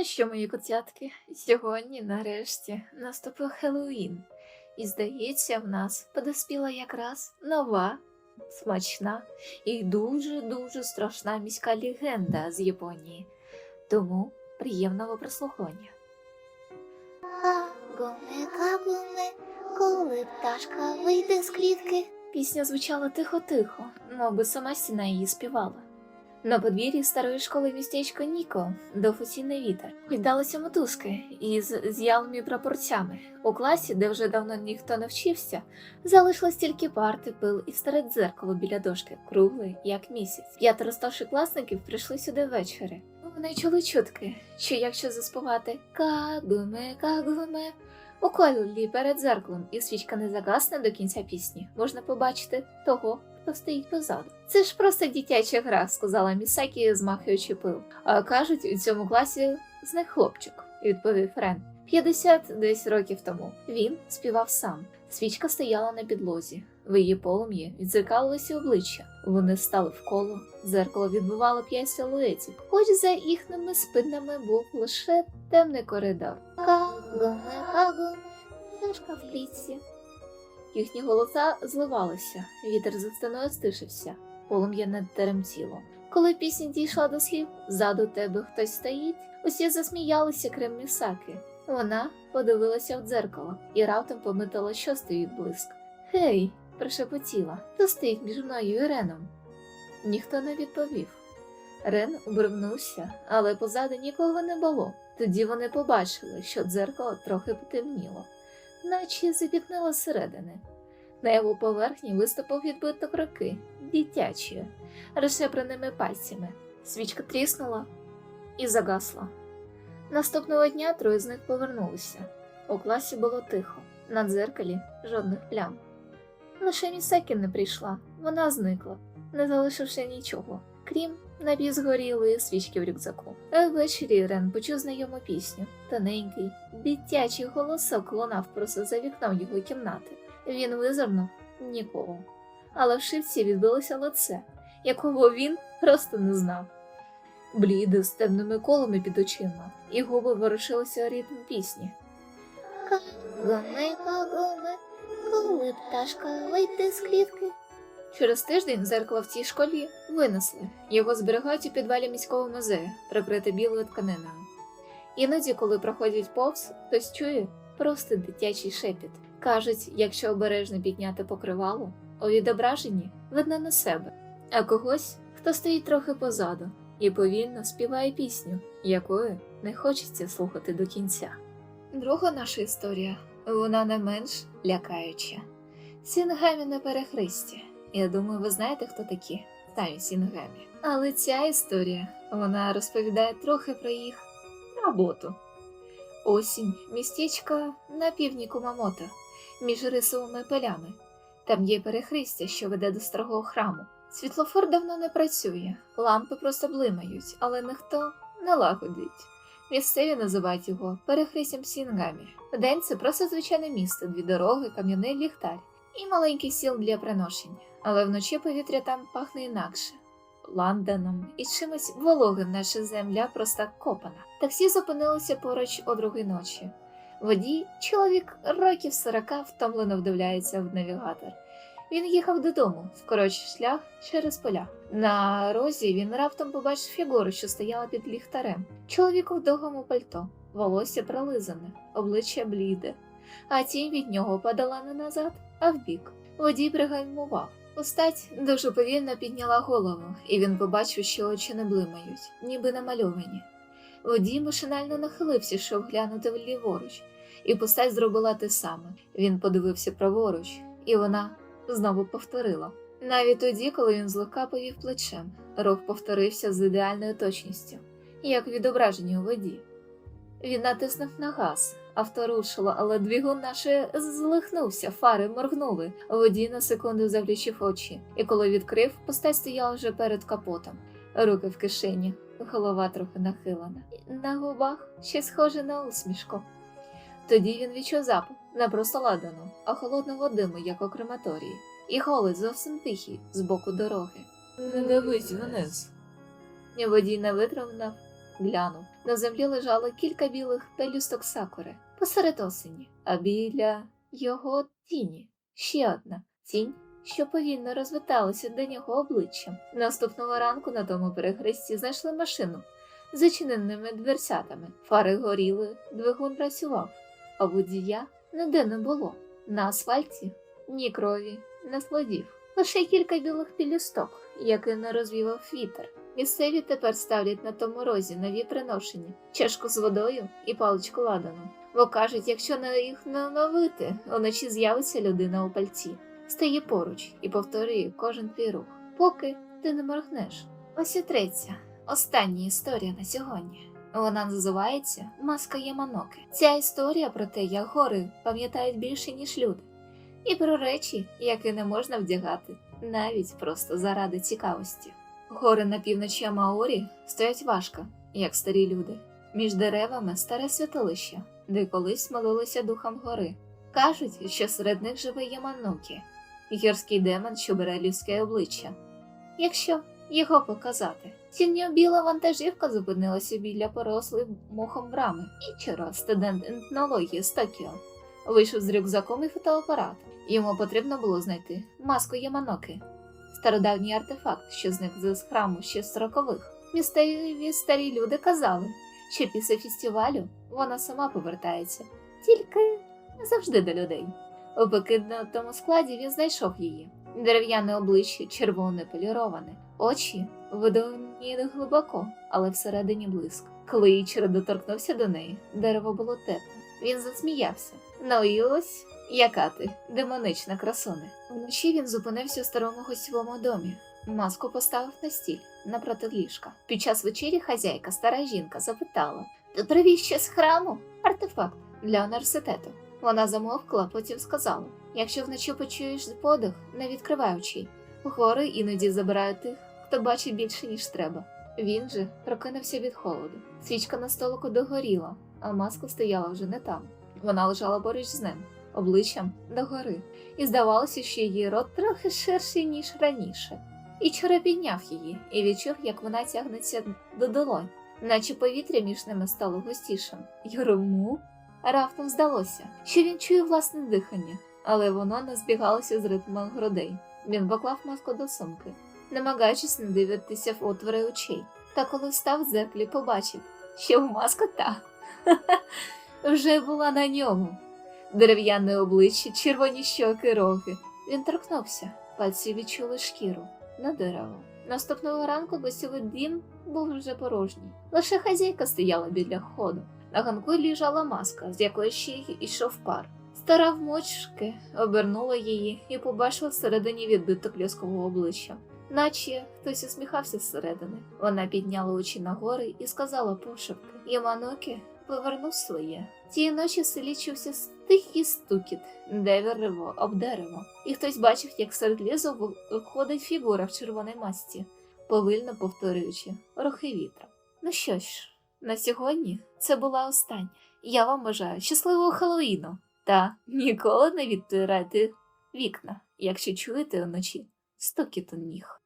Ну що, мої котятки, сьогодні, нарешті, наступив Хеллоуін. І здається, в нас подоспіла якраз нова, смачна і дуже-дуже страшна міська легенда з Японії. Тому приємного прослухання. Кагуме, кагуме, коли пташка вийде з клітки. Пісня звучала тихо-тихо, мов би сама стіна її співала. На подвір'ї старої школи містечка Ніко до вітер гойдалися мотузки із з'явними прапорцями. У класі, де вже давно ніхто не вчився, залишилось тільки парти, пил і старе дзеркало біля дошки, кругле, як місяць. П'ятеро старшокласників прийшли сюди ввечері. Вони чули чутки, що якщо заспівати кагуме, кагуме, у колі перед дзеркалом і свічка не загасне до кінця пісні, можна побачити того, хто стоїть позаду. Це ж просто дитяча гра, сказала Місакі, змахуючи пил. А кажуть, у цьому класі з них хлопчик, відповів Френ. 50 десь років тому. Він співав сам. Свічка стояла на підлозі. В її полум'ї відзеркалилися обличчя. Вони стали в коло. Зеркало відбивало п'ять силуетів, хоч за їхніми спинами був лише темний коридор. Пташка в клітці. Їхні голоса зливалися, вітер за стіною стишився, полум'я не теремтіло. Коли пісня дійшла до слів Ззаду тебе хтось стоїть, усі засміялися крім Місаки. Вона подивилася в дзеркало і раптом помітила, що стоїть блиск. Гей, прошепотіла, хто стоїть між мною і Реном? Ніхто не відповів. Рен обернувся, але позаду нікого не було. Тоді вони побачили, що дзеркало трохи потемніло, наче запікнило зсередини. На його поверхні виступив відбиток руки, дитячі, розшепреними пальцями. Свічка тріснула і загасла. Наступного дня троє з них повернулися. У класі було тихо, на дзеркалі жодних плям. Лише Місакі не прийшла, вона зникла, не залишивши нічого, крім напівзгорілої свічки в рюкзаку. А ввечері Рен почув знайому пісню. Тоненький, дитячий голосок лунав просто за вікном його кімнати. Він визирнув нікого. Але в шивці відбилося лице, якого він просто не знав. Бліде з темними колами під очима, і губи ворушилися ритм пісні. кагуме, кагуме, коли пташка вийде з клітки. Через тиждень зеркало в цій школі винесли. Його зберігають у підвалі міського музею, прикрите білою тканиною. Іноді, коли проходять повз, хтось чує просто дитячий шепіт. Кажуть, якщо обережно підняти покривало, у відображенні видно на себе, а когось, хто стоїть трохи позаду і повільно співає пісню, якої не хочеться слухати до кінця. Друга наша історія, вона не менш лякаюча. Сінгамі на перехресті. Я думаю, ви знаєте, хто такі самі Сінгамі. Але ця історія вона розповідає трохи про їх роботу. Осінь, містечко на півдні Кумамото, між рисовими полями. Там є перехрестя, що веде до старого храму. Світлофор давно не працює, лампи просто блимають, але ніхто не лагодить. Місцеві називають його перехрестям Сінгамі. Вдень це просто звичайне місто, дві дороги, кам'яний ліхтар і маленький сіл для приношень. Але вночі повітря там пахне інакше. Лондоном і чимось вологим наша земля просто копана. Таксі зупинилося поруч о другій ночі. Водій, чоловік років сорока, втомлено вдивляється в навігатор. Він їхав додому, скорочив шлях через поля. На розі він раптом побачив фігуру, що стояла під ліхтарем. Чоловік у довгому пальто, волосся пролизане, обличчя бліде, а тінь від нього падала не назад, а вбік. Водій пригальмував. Постать дуже повільно підняла голову, і він побачив, що очі не блимають, ніби намальовані. Водій машинально нахилився, щоб глянути вліворуч, і постать зробила те саме. Він подивився праворуч, і вона знову повторила. Навіть тоді, коли він злегка повів плечем, рух повторився з ідеальною точністю, як відображення у воді. Він натиснув на газ, авто рушило, але двигун наше злихнувся, фари моргнули. Водій на секунду завлічив очі, і коли відкрив, постать стояла вже перед капотом, руки в кишені, голова трохи нахилена. На губах ще схоже на усмішку. Тоді він відчув запах не просто ладану, а холодного диму, як у крематорії, і голос зовсім тихий з боку дороги. Не дивись вниз. Водій не витримав глянув. На землі лежало кілька білих пелюсток сакури посеред осені, а біля його тіні ще одна тінь, що повільно розвиталася до нього обличчям. Наступного ранку на тому перехресті знайшли машину з зачиненими дверцятами. Фари горіли, двигун працював, а водія ніде не було. На асфальті ні крові, ні слідів. Лише кілька білих пілюсток, які не розвівав вітер. Місцеві тепер ставлять на тому розі нові приношення, чашку з водою і паличку ладану. Бо кажуть, якщо не їх не оновити, уночі з'явиться людина у пальці, стає поруч і повторює кожен твій рух, поки ти не моргнеш. Ось і третя, остання історія на сьогодні. Вона називається Маска Яманоки. Ця історія про те, як гори пам'ятають більше, ніж люди, і про речі, які не можна вдягати, навіть просто заради цікавості. Гори на півночі Амаорі стоять важко, як старі люди. Між деревами старе святилище, де колись молилися духам гори. Кажуть, що серед них живе Яманукі, гірський демон, що бере людське обличчя. Якщо його показати. Сіньо-біла вантажівка зупинилася біля порослої мохом брами. Ічиро, студент етнології з Токіо, вийшов з рюкзаком і фотоапарат. Йому потрібно було знайти маску Яманоки, стародавній артефакт, що зник з храму ще сорокових. Місцеві старі люди казали, що після фестивалю вона сама повертається, тільки не завжди до людей. У покинутому складі він знайшов її. Дерев'яне обличчя, червоне поліроване, очі видовні глибоко, але всередині блиск. Коли Ічиро доторкнувся до неї, дерево було тепле. Він засміявся. Ну і ось, яка ти, демонична красуне. Вночі він зупинився у старому гостєвому домі. Маску поставив на стіль напроти ліжка. Під час вечері хазяйка, стара жінка, запитала: Ти привіз ще з храму? Артефакт для університету. Вона замовкла, потім сказала: якщо вночі почуєш подих, не відкривай очей. Гори іноді забирають тих, хто бачить більше, ніж треба. Він же прокинувся від холоду. Свічка на столику догоріла, а маска стояла вже не там. Вона лежала поруч з ним, обличчям догори, і здавалося, що її рот трохи ширший, ніж раніше. І чарапіняв її і відчув, як вона тягнеться до долонь, наче повітря між ними стало густішим. Йому раптом здалося, що він чує власне дихання, але воно не збігалося з ритмом грудей. Він поклав маску до сумки, намагаючись не дивитися в отвори очей. Та коли встав в дзеркалі, побачив, що маска та вже була на ньому. Дерев'яне обличчя, червоні щоки, роги. Він торкнувся, пальці відчули шкіру на дерево. Наступного ранку гостєвий дім був вже порожній. Лише хазяйка стояла біля входу. На ганку лежала маска, з якої ще й ішов пар. Стара вмочки обернула її і побачила всередині відбиток людського обличчя, наче хтось усміхався зсередини. Вона підняла очі нагори і сказала пошепки Яманокі повернув своє. Тієї ночі в селі чувся тихий стукіт, дерево об дерево, і хтось бачив, як серед лісу виходить фігура в червоній масці, повільно повторюючи рухи вітра. Ну що ж, на сьогодні це була остання. Я вам бажаю щасливого Хеллоїну! Та ніколи не відтирайте вікна, якщо чуєте вночі стукіт у ніг.